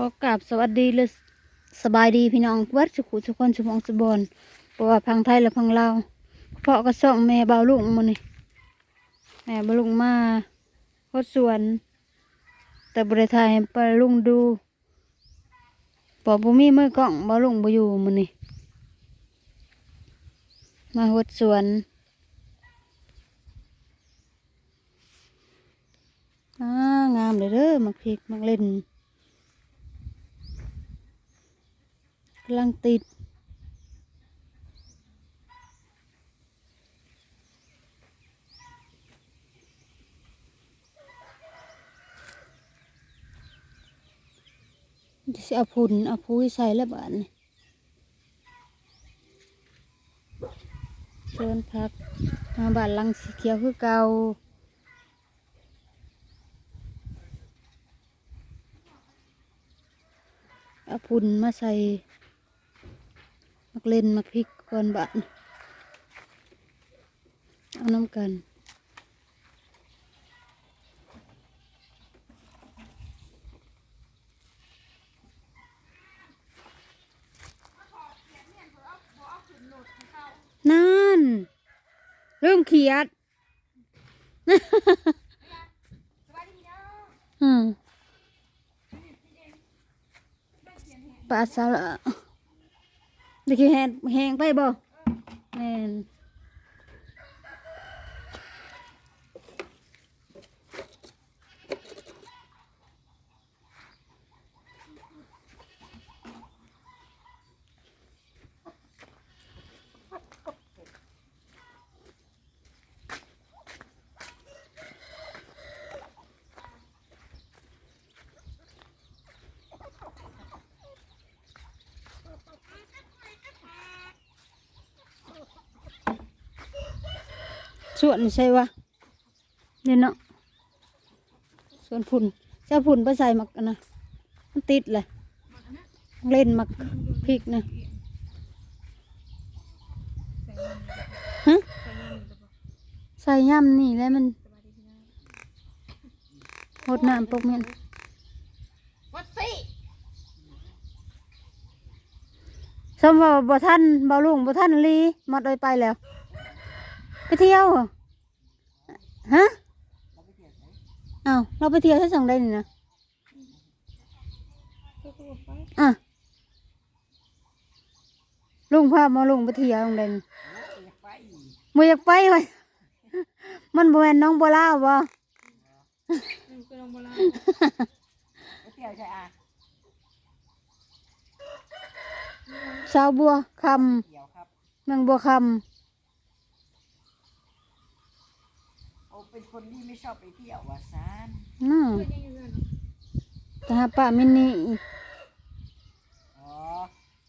อกราบสวัสดีเลยสบายดีพี่น้องเวัดสุขุสุคนสุมองสุบอนเพราะว่าพังไทยและพังลาวเพาะกระส่องแม่เบาลุงมันนี่แม่เบาลุงมาโคดสวน แต่บริไทยปาลุงดูปอบุมีเมื่อกล้องเบาลุงบ่อยู่มันนี่มาโคดสวนอ่างามเลยเด้อมักพริกมักเล่นำลังติด จะเอาพุ่นเอาพุ้ยใส่แล้วบ้านเชิญพักมาบ้านลังสีเขียวคือเก่าเอาพุ่นมาใส่ กเล่นมักพริกก่อนบ้านเอาน้ำกันนั่น เริ่มเขียดอืมปลาสละ เด็กแหงแหงไปบ่แม่น ส่วนใช่วะเนี่ยเนาะส่วนพุ่นเจ้าพุ่นไปใส่หมักอันนะมันติดเลยเล่นหมักพริกนะฮะใส่ย่ำนี่แล้วมันหดน้ำปกเมียนวัดสิสมว่าบ่ท่านบ่ลุงบ่ท่านลีหมดเลยไปแล้ว ไปเที่ยวเหรอฮะอ้าวเราไปเที่ยวที่สังได้นี่นะอะลุงพามาลุงไปเที่ยวตรงใดนี่บ่อยากไปไว้ยมันบ่แม่นน้องบัวลาวบ่เป็นโบราณไปเที่ยวใช่อะสาวบัวคเที่ยวครับำเมืองบัวคโอ้เป็น คนที่ไม่ชอบไปเที่ยวว่ะซานำน่าแต่หาป้ามินนี่อ๋อ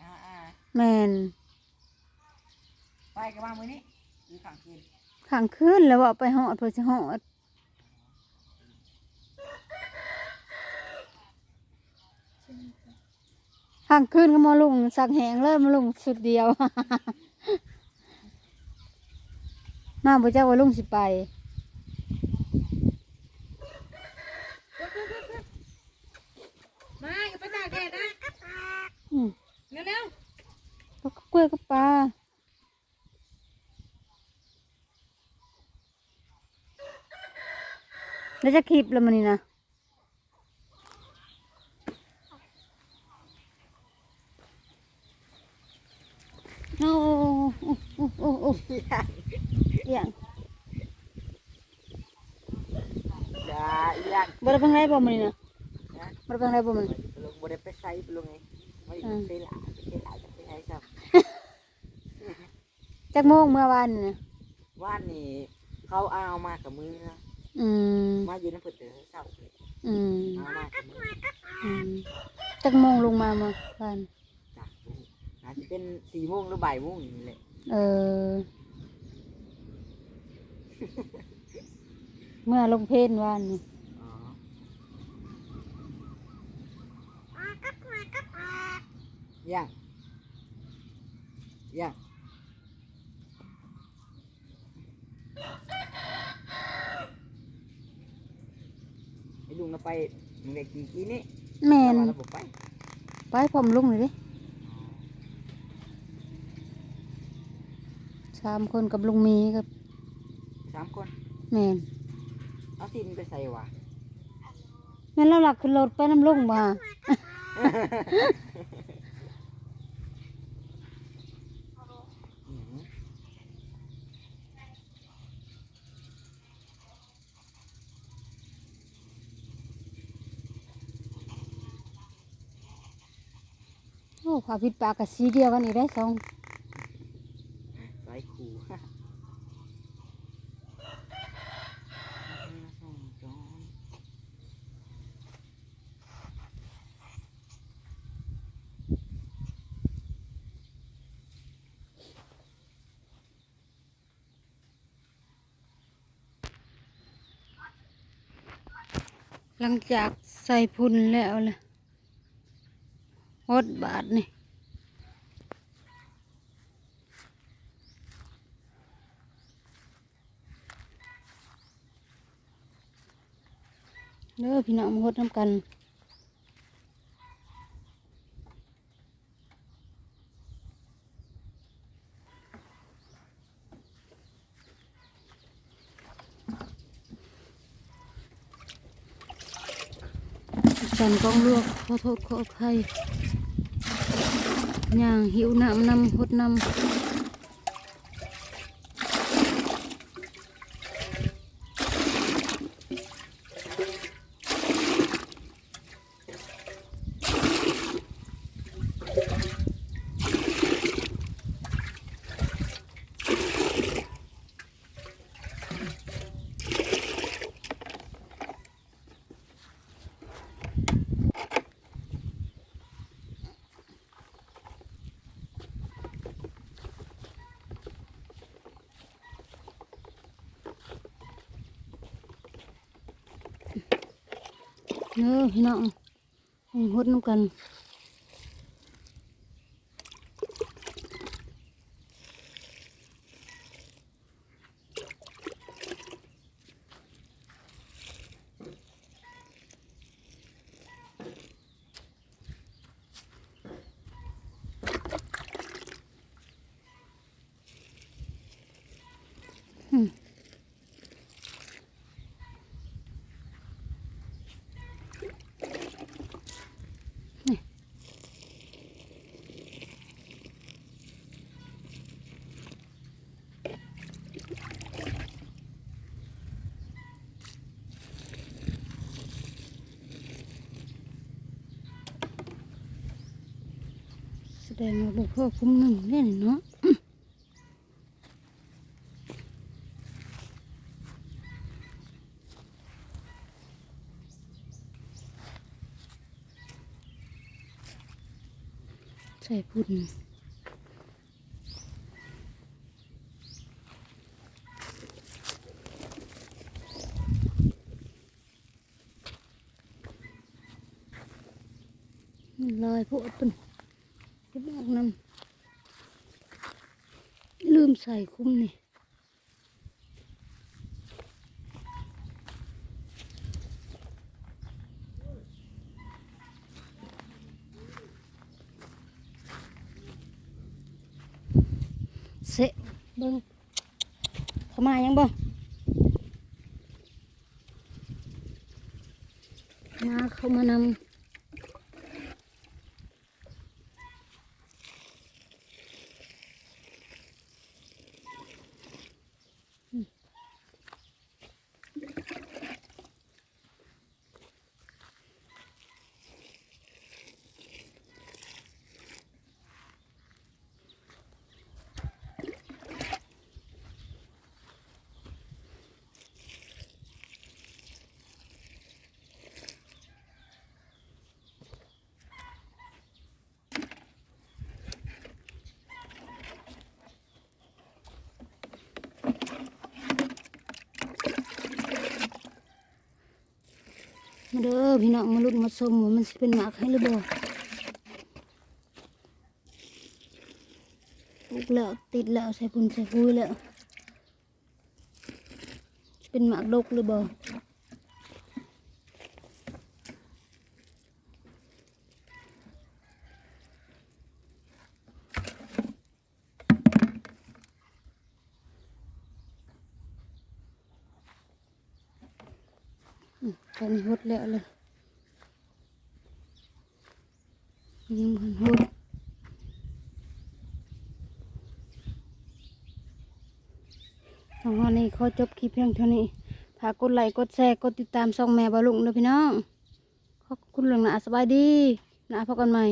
อ่าอ่าแม่นไปกันบ้างมื้อนี้หรือขังคืนข้างคืนแล้วว่าไปหอดเพื่อสิหอดข้างคืนก็มาลุงสักแหงเลยมาลุงสุดเดียว มาบ่เจ้าว่าลุงสิไป มาอย่าไปตากแดดนะ อืม เร็วเร็ว แล้วก็กล้วยกับปลาแล้วจะคลิปแล้วมันนี่นะโอ้โอ้โอ้โอ้โอ้ย่างอย่างบ่ได้เป็นไรบ่มันนี่นะนะบ่ได้เป็นไรบ่มันลงบ่ได้ไปใส่ไปลงไงไม่อืมไปหลาไปหลา จะไปใช้ซ้จักโมงเมื่อวานนี่นะำว่านนี่เขาเอามากับมือนะอืมมาอยู่ในเพิ่นเตอเศร้าเลยอืมเอามากับมืออืมจักโมงลงมาเมื่อวานจ้ะอาจจะเป็นสี่โมงหรือบ่ายโมงนี่แหละเออ เมื่อลงเพลนวานนี่อ๋อยัง ยังไอ้ลุงเราไปมึงเด็กกี่กี้นี่แม่นว่าระบบไปไปพร้อมลุงเลยเดิสามคนกับลุงมีกับสามคนแม่นเอาสินไปใส่วะแม่นเราหลักขึ้นรถไปน้ำลุงบ่ฮะ อืม โอ้ความผิดปากกับสีเดียวกันอีกได้สองสายขู่ส่งจอนหลังจากใส่พุนแล้วเลย หดบาทนี่เด้อพี่น้องมาหดน้ำกันฉันกองลวกขอโทษขออภัย ย่างหิวน้ ดนำเด้อพี่น้องให้หดน้ำกันแส ดงว่าบุพ่อคุ้มหนึ่งแน่เนาะใส่พุ่นลอยพวกปุ่นเก็บออกน้ำ ลืมใส่คุ้มนี่เสะเบิ้งเข้ามายังบ่มาเข้ามานำ ด้อพี่น้องมาลุ้นมาชมว่ามันสิเป็นหมากให้หรือบ่ปลูกแล้วติดแล้วใส่ปุ่นใส่ปุ้ยแล้วเป็นหมากดกหรือบ่ นี่หดแล้วเลยยังมันหดทางวันนี้ขอจบคลิปเพียงเท่านี้ฝากกดไลค์กดแชร์กดติดตามช่องแม่บาลุงด้วยพี่น้องขอบคุณหลวงนะสบายดีนะพบกันใหม่